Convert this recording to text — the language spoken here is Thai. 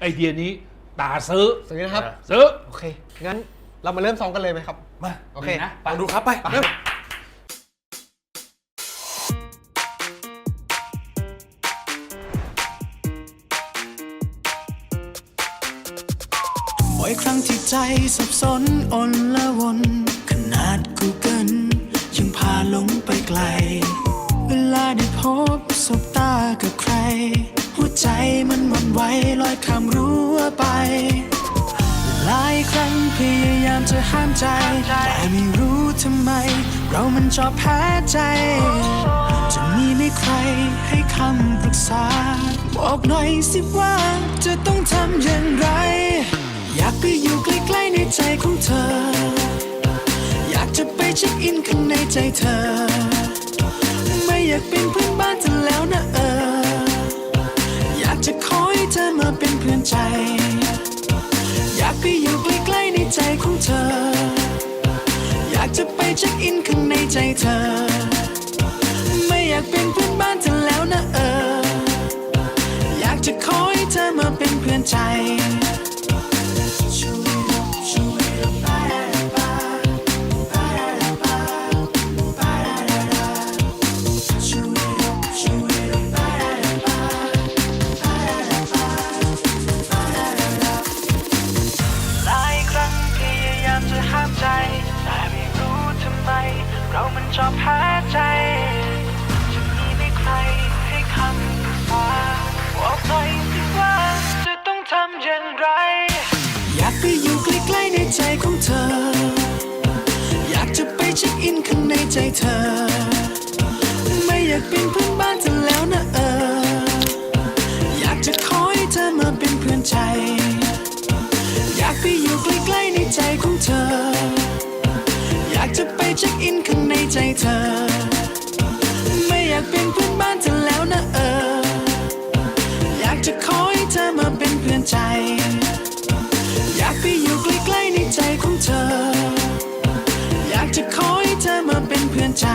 ไอเดียนี้ตาซื้อซื้อนะครับ ซื้อโอเค งั้นเรามาเริ่มซ้อมกันเลยไหมครับ มาโอเคดีนะไปดูครับไปเริ่มบ่อยครั้งที่ใจสับสนอนละวน ขนาดกู มันวันไหวลอยข้ามรั้วไป หลายครั้งพยายามจะห้ามใจ แต่ไม่รู้ทำไม เรามันชอบแพ้ใจ จะมีไม่ใครให้คำปรึกษา บอกหน่อยสิว่าจะต้องทำอย่างไร อยากไปอยู่ใกล้ๆในใจของเธอ อยากจะไปเช็คอินข้างในใจเธอ ไม่อยากเป็นเพื่อนบ้านเธอแล้วนะเออากจะไปเช็คอินข้างในใจเธอ ไม่อยากเป็นเพื่อนบ้าน เรามันชอบแพ้ใจ จะมีไม่ใครให้คำปรึกษาบอกหน่อยสิว่าจะต้องทำอย่างไร อยากไปอยู่ใกล้ๆในใจของเธอ อยากจะไปเช็คอินข้างในใจเธอ ไม่อยากเป็นเพื่อนบ้านเธอแล้วนะเออ อยากจะขอให้เธอมาเป็นเพื่อนใจ อยากไปอยู่ใกล้ๆในใจของเธอ อยากจะไปเช็คอินข้าง เป็นเพื่อนบ้านเธอแล้วนะเออ อยากจะขอให้เธอมาเป็นเพื่อนใจ อยากไปอยู่ใกล้ๆในใจของเธอ อยากจะขอให้เธอมาเป็นเพื่อนใจ